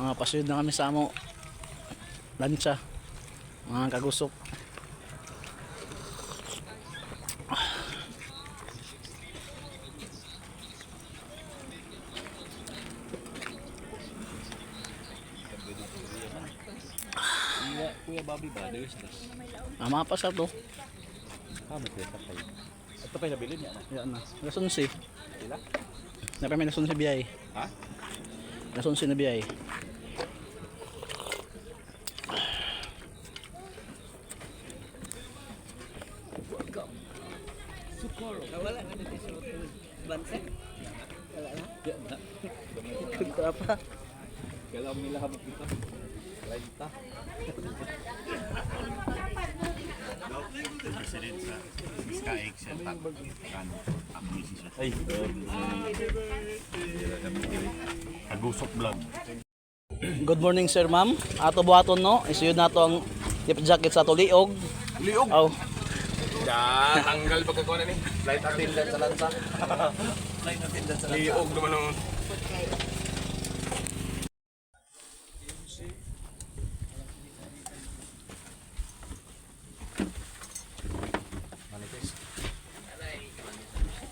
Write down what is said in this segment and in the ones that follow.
Mga pasuyod na kami sa amo. Lancha. Mga kagusok. Kuya, Bobby ba? Ah, mga pasar to. Ah, may kwenta kayo. Ito pa nabili niya. no? Yan na. Lasunsi. Sila? Napay may lasunsi biyay. Ha? Lasunsi na biyay. Wala na dito sa bansa. Wala na. Yan na. Kuntra pa. Kailangan nila habang kita. Kwenta. Ay, Kagusok vlog. Good morning sir ma'am. Ato buhaton no. Isuyod na to ang tip jacket sa tuliog. Liog! Aw. Ya, tanggal pagkakuha na ni. Flight attendant sa lansa. Flight attendant sa lansa. Liog naman ang...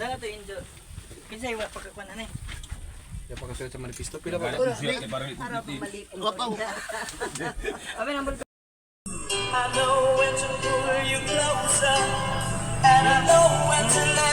Dala to injo. Kinsay wa pagkakuan na ni. Kaya pagkasulat sa manifesto, pila ba? Para pamali. Abi number tonight.